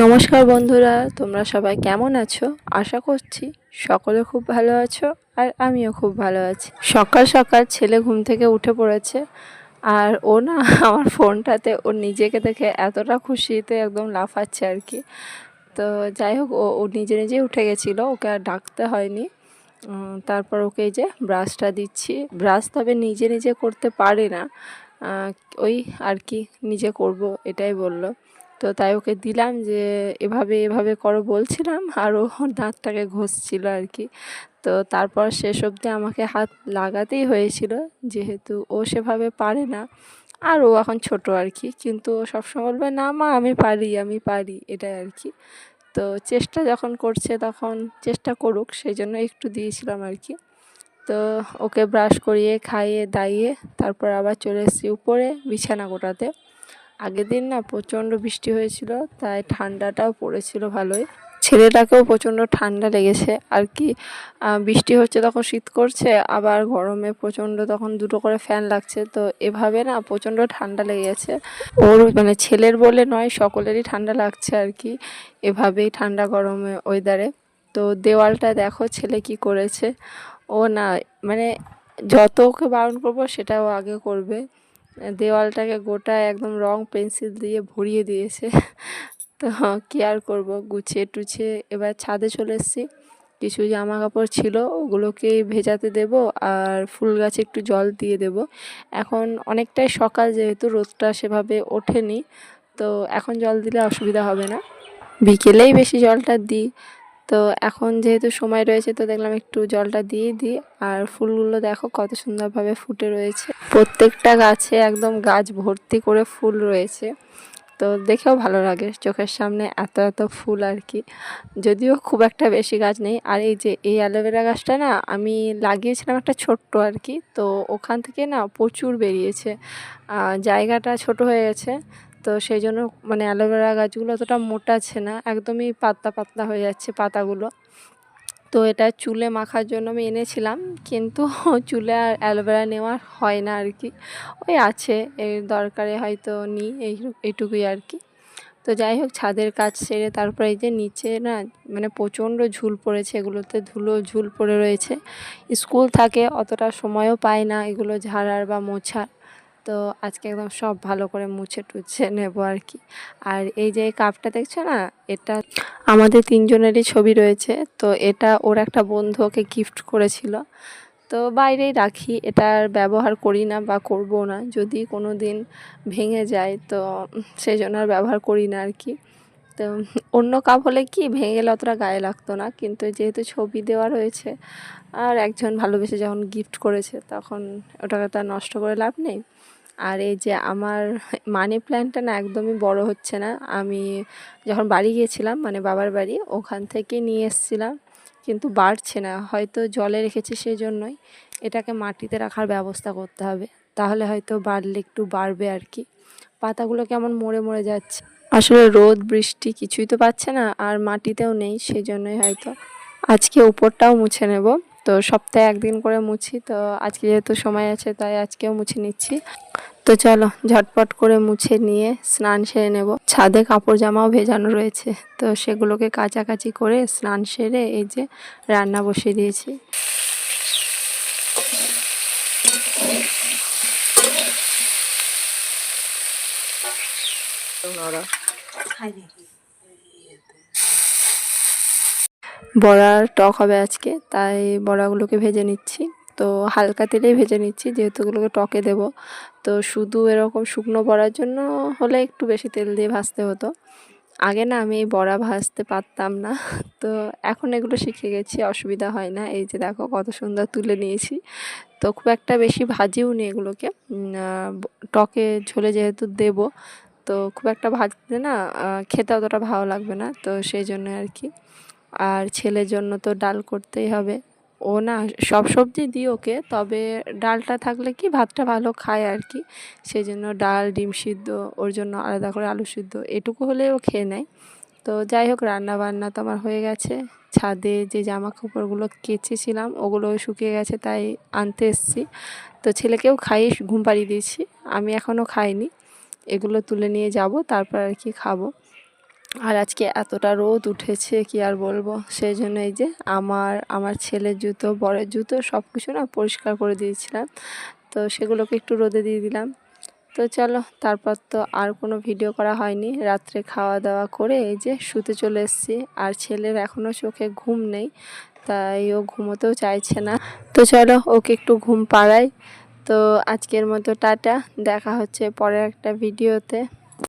নমস্কার বন্ধুরা, তোমরা সবাই কেমন আছো? আশা করছি সকলে খুব ভালো আছো আর আমিও খুব ভালো আছি। সকাল সকাল ছেলে ঘুম থেকে উঠে পড়েছে আর ও না, আমার ফোনটাতে ও নিজেকে দেখে এতটা খুশিতে একদম লাফাচ্ছে আর কি। তো যাই হোক, ও ও নিজে নিজেই উঠে গেছিল, ওকে আর ডাকতে হয়নি। তারপর ওকে যে ব্রাশটা দিচ্ছি। ব্রাশ তবে নিজে নিজে করতে পারে না। ওই আর কি, নিজে করব, এটাই বলল। তো তাই ওকে দিলাম যে, এভাবে এভাবে করো, বলছিলাম। আর ও দাঁতটাকে ঘষছিল আর কি তো তারপর শেষ অবধি আমাকে হাত লাগাতেই হয়েছিল। যেহেতু ও সেভাবে পারে না। আর ও এখন ছোট আর কি কিন্তু ও সবসময় বলবে, না মা, আমি পারি আমি পারি। এটাই আর কি তো চেষ্টা যখন করছে তখন চেষ্টা করুক সেই জন্য একটু দিয়েছিলাম আর কি তো ওকে ব্রাশ করিয়ে, খাইয়ে, দাইয়ে তারপর আবার চলে এসেছি উপরে বিছানা গোটাতে। আগের দিন না প্রচণ্ড বৃষ্টি হয়েছিল, তাই ঠান্ডাটাও পড়েছিল ভালোই। ছেলেটাকেও প্রচণ্ড ঠান্ডা লেগেছে, আর কি বৃষ্টি হচ্ছে তখন শীত করছে, আবার গরমে প্রচণ্ড তখন দুটো করে ফ্যান লাগছে, তো এভাবে না প্রচণ্ড ঠান্ডা লেগে গেছে। ওর মানে ছেলের বলে নয়, সকলেরই ঠান্ডা লাগছে আর কি, এভাবেই ঠান্ডা গরমে ওয়েদারে। তো দেওয়ালটা দেখো ছেলে কি করেছে। ও না মানে যত ওকে বারণ করব সেটাও আগে করবে। দেওয়ালটাকে গোটা একদম রং পেন্সিল দিয়ে ভরিয়ে দিয়েছে। তো কী আর করব? গুছিয়ে টুছিয়ে এবার ছাদে চলে এসেছি। কিছু জামা কাপড় ছিল, ওগুলোকে ভেজাতে দেব আর ফুল গাছে একটু জল দিয়ে দেব। এখন অনেকটাই সকাল যেহেতু, রোদটা সেভাবে ওঠেনি, তো এখন জল দিলে অসুবিধা হবে না। বিকেলেই বেশি জলটা দিই। তো এখন যেহেতু সময় রয়েছে, তো দেখলাম একটু জলটা দিয়ে দিই। আর ফুলগুলো দেখো কত সুন্দরভাবে ফুটে রয়েছে। প্রত্যেকটা গাছে একদম গাছ ভর্তি করে ফুল রয়েছে। তো দেখেও ভালো লাগে চোখের সামনে এত এত ফুল আর কি। যদিও খুব একটা বেশি গাছ নেই। আর এই যে এই অ্যালোভেরা গাছটা না, আমি লাগিয়েছিলাম একটা ছোট্ট আর কি। তো ওখান থেকে না প্রচুর বেরিয়েছে। জায়গাটা ছোট হয়ে গেছে। তো সেই জন্য মানে অ্যালোভেরা গাছগুলো অতটা মোটা আছে না, একদমই পাতলা পাতলা হয়ে যাচ্ছে পাতাগুলো। তো এটা চুলে মাখার জন্য আমি এনেছিলাম, কিন্তু চুলে আর অ্যালোভেরা নেওয়া হয় না আর কি। ওই আছে, এর দরকারে হয়তো নিই, এই এইটুকুই আর কি। তো যাই হোক, ছাদের কাজ সেরে তারপরে এই যে নিচে না মানে প্রচণ্ড ঝুল পড়েছে, এগুলোতে ধুলো ঝুল পড়ে রয়েছে। স্কুল থাকে, অতটা সময়ও পায় না এগুলো ঝাড়ার বা মোছার। তো আজকে একদম সব ভালো করে মুছে টুছে নেব আর কি। আর এই যে কাপটা দেখছ না? এটা আমাদের তিনজনেরই ছবি রয়েছে। তো এটা ওর একটা বন্ধুকে গিফট করেছিল। তো বাইরেই রাখি। এটার ব্যবহার করি না বা করব না। যদি কোনো দিন ভেঙে যায় তো সেই জন্য আর ব্যবহার করি না আর কি। তো অন্য কাপ হলে কি ভেঙে গেলে অতটা গায়ে লাগতো না, কিন্তু যেহেতু ছবি দেওয়া রয়েছে আর একজন ভালোবেসে যখন গিফট করেছে তখন ওটাকে তো আর নষ্ট করে লাভ নেই। আর এই যে আমার মানি প্ল্যান্টটা না একদমই বড় হচ্ছে না। আমি যখন বাড়ি গিয়েছিলাম মানে বাবার বাড়ি, ওখান থেকে নিয়ে এসেছিলাম, কিন্তু বাড়ছে না। হয়তো জলে রেখেছি সেই জন্যই এটাকে মাটিতে রাখার ব্যবস্থা করতে হবে। তাহলে হয়তো বাড়লে একটু বাড়বে আর কি। পাতাগুলো কেমন মরে মরে যাচ্ছে। আসলে রোদ, বৃষ্টি কিছুই তো পাচ্ছে না আর মাটিতেও নেই সেই জন্যই হয়তো। আজকে উপরটাও মুছে নেব। তো সপ্তাহে একদিন করে মুছি। তো আজকে যেহেতু সময় আছে তাই আজকেও মুছে নিচ্ছি। তো চলো ঝটপট করে মুছে নিয়ে স্নান সেরে নেব। ছাদে কাপড় জামাও ভেজানো রয়েছে। তো সেগুলোকে কাচাকাচি করে স্নান সেরে এই যে রান্না বসিয়ে দিয়েছি। বড়ার টক হবে আজকে, তাই বড়াগুলোকে ভেজে নিচ্ছি। তো হালকা তেলেই ভেজে নিচ্ছি, যেহেতু ওগুলোকে টকে দেব। তো শুধু এরকম শুকনো বড়ার জন্য হলে একটু বেশি তেল দিয়ে ভাজতে হতো। আগে না আমি বড়া ভাজতে পারতাম না। তো এখন এগুলো শিখে গেছি, অসুবিধা হয় না। এই যে দেখো কত সুন্দর তুলে নিয়েছি। তো খুব একটা বেশি ভাজিও নি এগুলোকে। টকে ঝোলে যেহেতু দেব তো খুব একটা ভাজতে না খেতে অতটা ভালো লাগবে না, তো সেই জন্য আর কি। আর ছেলের জন্য তো ডাল করতেই হবে। ও না সব সবজি দিই ওকে, তবে ডালটা থাকলে কি ভাতটা ভালো খায় আর কি। সেই জন্য ডাল, ডিম সিদ্ধ, ওর জন্য আলাদা করে আলু সিদ্ধ, এটুকু হলে ও খেয়ে নেয়। তো যাই হোক রান্না বান্না তো আমার হয়ে গেছে। ছাদে যে জামা কাপড়গুলো কেচেছিলাম, ওগুলো শুকিয়ে গেছে, তাই আনতে এসেছি। তো ছেলেকেও খাইয়ে ঘুম পাড়িয়ে দিয়েছি, আমি এখনও খাইনি। এগুলো তুলে নিয়ে যাব, তারপর আর কি খাব। আর আজকে এতটা রোদ উঠেছে, কি আর বলব? সেই জন্য এই যে আমার আমার ছেলের জুতো, বরের জুতো সব কিছু না পরিষ্কার করে দিয়েছিলাম। তো সেগুলোকে একটু রোদে দিয়ে দিলাম। তো চলো, তারপর তো আর কোনো ভিডিও করা হয়নি। রাত্রে খাওয়া দাওয়া করে এই যে শুতে চলে এসেছি। আর ছেলের এখনও চোখে ঘুম নেই, তাই ও ঘুমোতেও চাইছে না। তো চলো, ওকে একটু ঘুম পাড়াই। তো আজকের মতো টাটা দেখা হচ্ছে পরের একটা ভিডিওতে।